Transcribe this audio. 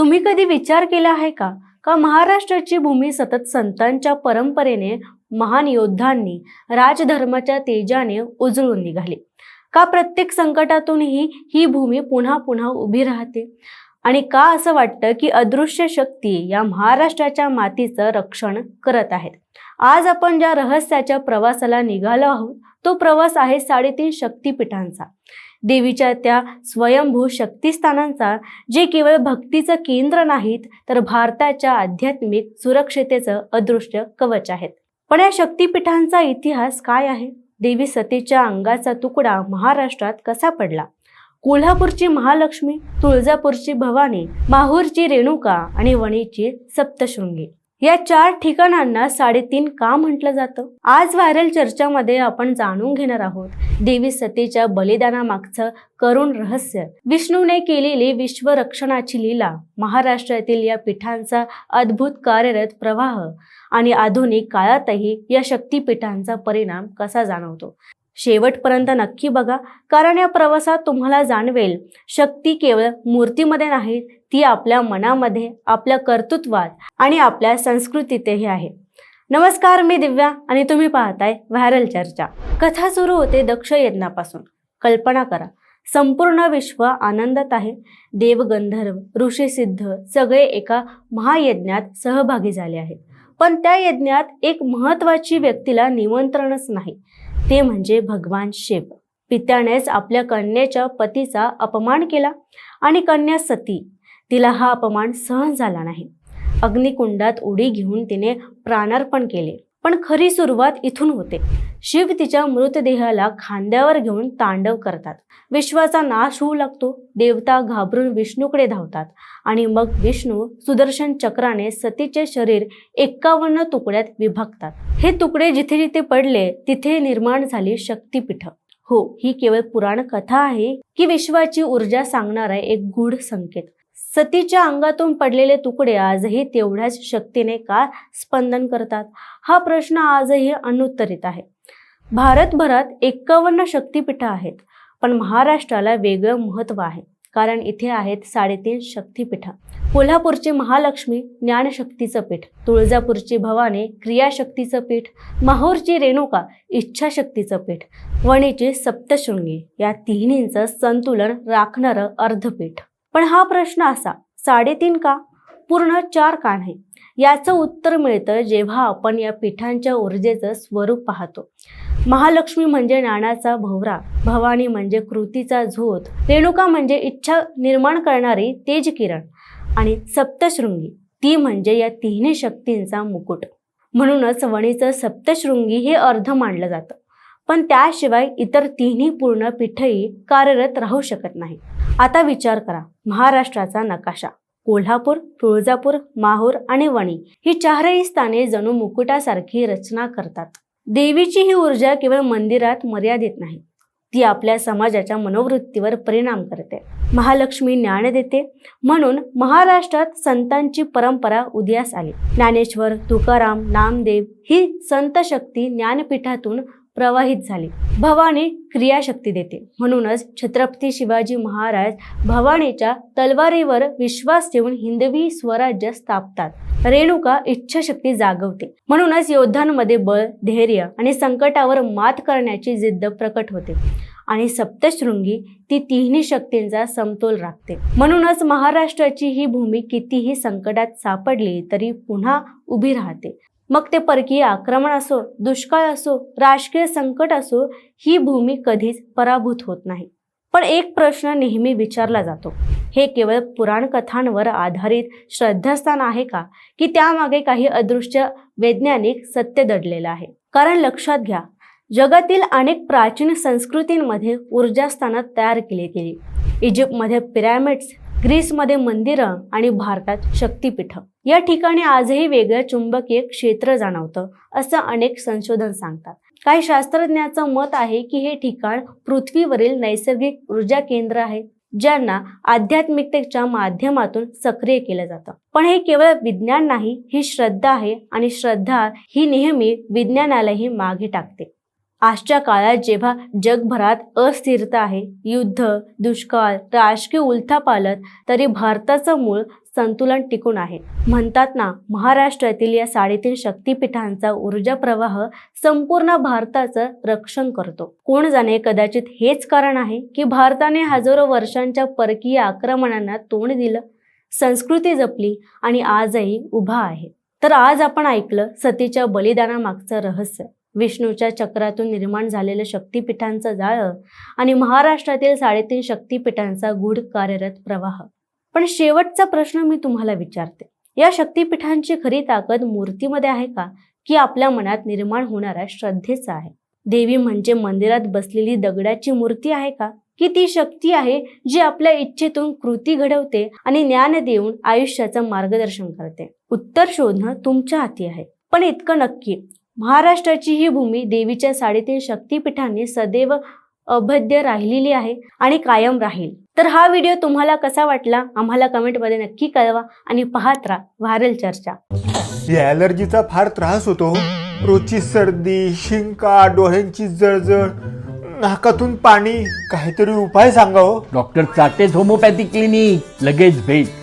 तुम्ही कधी विचार केला आहे का? का महाराष्ट्राची भूमी सतत संतांच्या परंपरेने महान योद्धांनी राजधर्माच्या तेजाने उजळून निघाली? का प्रत्येक संकटातूनही ही भूमी पुन्हा पुन्हा उभी राहते? आणि का असं वाटतं की अदृश्य शक्ती या महाराष्ट्राच्या मातीचं रक्षण करत आहेत? आज आपण ज्या रहस्याच्या प्रवासाला निघालो आहोत तो प्रवास आहे साडेतीन शक्तिपीठांचा. देवीच्या त्या स्वयंभू शक्तिस्थानांचा जे केवळ भक्तीचं केंद्र नाहीत तर भारताच्या आध्यात्मिक सुरक्षतेचं अदृश्य कवच आहेत. पण या शक्तिपीठांचा इतिहास काय आहे? देवी सतीच्या अंगाचा तुकडा महाराष्ट्रात कसा पडला? कोल्हापूरची महालक्ष्मी तुळजापूरची भवानी माहूरची रेणुका आणि वणीची सप्तशृंगी. या चार ठिकाणांना साडेतीन का म्हटलं जातं? आज व्हायरल चर्चामध्ये आपण जाणून घेणार आहोत. देवी सतीच्या बलिदानामागचं करुण रहस्य. विष्णूने केलेली विश्वरक्षणाची लीला महाराष्ट्रातील या पीठांचा अद्भुत कार्यरत प्रवाह आणि आधुनिक काळातही या शक्तिपीठांचा परिणाम कसा जाणवतो? शेवटपर्यंत नक्की बघा कारण या प्रवासात तुम्हाला जाणवेल शक्ती केवळ मूर्तीमध्ये नाही ती आपल्या मनामध्ये आपल्या कर्तृत्वात आणि आपल्या संस्कृतीतही आहे. नमस्कार मी दिव्या आणि तुम्ही पाहताय व्हायरल चर्चा. कथा सुरू होते दक्ष यज्ञापासून. कल्पना करा संपूर्ण विश्व आनंदात आहे. देवगंधर्व ऋषीसिद्ध सगळे एका महायज्ञात सहभागी झाले आहेत. पण त्या यज्ञात एक महत्वाची व्यक्तीला निमंत्रणच नाही. ते म्हणजे भगवान शिव. पित्यानेच आपल्या कन्येच्या पतीचा अपमान केला आणि कन्या सती. तिला हा अपमान सहन झाला नाही. अग्निकुंडात उडी घेऊन तिने प्राणार्पण केले. पण खरी सुरुवात इथून होते. शिव तिच्या मृतदेहाला खांद्यावर घेऊन तांडव करतात. विश्वाचा नाश होऊ लागतो. देवता घाबरून विष्णूकडे धावतात. आणि मग विष्णू सुदर्शन चक्राने सतीचे शरीर एक्कावन्न तुकड्यात विभागतात. हे तुकडे जिथे जिथे पडले तिथे निर्माण झाली शक्तीपीठ. हो ही केवळ पुराण कथा आहे की विश्वाची ऊर्जा सांगणारा एक गूढ संकेत. सतीच्या अंगातून पडलेले तुकडे आजही तेवढ्याच शक्तीने का स्पंदन करतात? हा प्रश्न आजही अनुत्तरित आहे. भारतभरात एक्कावन्न शक्तिपीठ आहेत पण महाराष्ट्राला वेगळं महत्त्व आहे. कारण इथे आहेत साडेतीन शक्तिपीठं. कोल्हापूरची महालक्ष्मी ज्ञानशक्तीचं पीठ तुळजापूरची भवानी क्रियाशक्तीचं पीठ माहूरची रेणुका इच्छाशक्तीचं पीठ वणीची सप्तशृंगी या तिन्हींचं संतुलन राखणारं अर्धपीठ. पण हा प्रश्न असा साडेतीन का? पूर्ण चार का नाही? याचं उत्तर मिळतं जेव्हा आपण या पीठांच्या ऊर्जेचं स्वरूप पाहतो. महालक्ष्मी म्हणजे ज्ञानाचा भोवरा भवानी म्हणजे कृतीचा झोत रेणुका म्हणजे इच्छा निर्माण करणारी तेज किरण आणि सप्तशृंगी ती म्हणजे या तिन्ही शक्तींचा मुकुट. म्हणूनच वणीचं सप्तशृंगी हे अर्ध मानलं जातं. पण त्याशिवाय इतर तिन्ही पूर्ण पीठही कार्यरत राहू शकत नाही. आता विचार करा महाराष्ट्राचा नकाशा कोल्हापूर तुळजापूर माहूर आणि वणी ही चारही स्थाने जणू मुकुटासारखी रचना करतात. देवीची ही ऊर्जा केवळ मंदिरात मर्यादित नाही ती आपल्या समाजाच्या मनोवृत्तीवर परिणाम करते. महालक्ष्मी ज्ञान देते. म्हणून महाराष्ट्रात संतांची परंपरा उदयास आली. ज्ञानेश्वर तुकाराम नामदेव ही संत शक्ती ज्ञानपीठातून प्रवाहित झाली. भवानी क्रियाशक्ती देते. म्हणूनच छत्रपती शिवाजी महाराज भवानीच्या तलवारीवर विश्वास ठेवून हिंदवी स्वराज्य स्थापतात. रेणुका इच्छाशक्ती जागवते. म्हणूनच योद्धांमध्ये बळ धैर्य आणि संकटावर मात करण्याची जिद्द प्रकट होते. आणि सप्तशृंगी ती तिन्ही शक्तींचा समतोल राखते. म्हणूनच महाराष्ट्राची ही भूमी कितीही संकटात सापडली तरी पुन्हा उभी राहते. मग ते परकीय आक्रमण असो दुष्काळ असो राजकीय संकट असो ही भूमी कधीच पराभूत होत नाही. पण एक प्रश्न नेहमी विचारला जातो. हे केवळ पुराणकथांवर आधारित श्रद्धास्थान आहे का? की त्यामागे काही अदृश्य वैज्ञानिक सत्य दडलेलं आहे? कारण लक्षात घ्या जगातील अनेक प्राचीन संस्कृतींमध्ये ऊर्जास्थानं तयार केली गेली. इजिप्तमध्ये पिरॅमिड्स ग्रीसमध्ये मंदिरं आणि भारतात शक्तीपीठं. या ठिकाणी आजही वेगळं चुंबकीय क्षेत्र जाणवतं असं अनेक संशोधन सांगतात. काही शास्त्रज्ञाचं मत आहे की हे ठिकाण पृथ्वीवरील नैसर्गिक ऊर्जा केंद्र आहे ज्यांना आध्यात्मिकतेच्या माध्यमातून सक्रिय केलं जातं. पण हे केवळ विज्ञान नाही ही श्रद्धा आहे आणि श्रद्धा ही नेहमी विज्ञानालाही मागे टाकते. आजच्या काळात जेव्हा जगभरात अस्थिरता आहे युद्ध दुष्काळ राजकीय उलथापालत तरी भारताचं मूळ संतुलन टिकून आहे. म्हणतात ना महाराष्ट्रातील या साडेतीन शक्तीपीठांचा ऊर्जा प्रवाह संपूर्ण भारताचं रक्षण करतो. कोण जाणे कदाचित हेच कारण आहे की भारताने हजारो वर्षांच्या परकीय आक्रमणांना तोंड दिलं संस्कृती जपली आणि आजही उभा आहे. तर आज आपण ऐकलं सतीच्या बलिदानामागचं रहस्य. विष्णूच्या चक्रातून निर्माण झालेलं शक्तीपीठांचं जाळं आणि महाराष्ट्रातील साडेतीन शक्तीपीठांचा गूढ कार्यरत प्रवाह. पण शेवटचा प्रश्न मी तुम्हाला विचारते. या शक्तीपीठांची खरी ताकद मूर्तीमध्ये आहे का? की आपल्या मनात निर्माण होणाऱ्या श्रद्धेचा आहे? देवी म्हणजे मंदिरात बसलेली दगडाची मूर्ती आहे का? की ती शक्ती आहे जी आपल्या इच्छेतून कृती घडवते आणि ज्ञान देऊन आयुष्याचं मार्गदर्शन करते? उत्तर शोधणं तुमच्या हाती आहे. पण इतकं नक्की महाराष्ट्राची ही भूमी देवीच्या साडेतीन शक्तीपीठांनी सदैव अभद्य राहिलेली आहे आणि कायम राहील. तर हा व्हिडिओ तुम्हाला कसा वाटला? आम्हाला कमेंटमध्ये नक्की कळवा आणि पाहत राहा व्हायरल चर्चा. या ॲलर्जीचा फार त्रास होतो रोजची सर्दी शिंका डोळ्यांची जळजळ नाकातून पाणी काहीतरी उपाय सांगा हो. डॉक्टर चाटेज होमोपॅथी क्लिनिक लगेच भेट.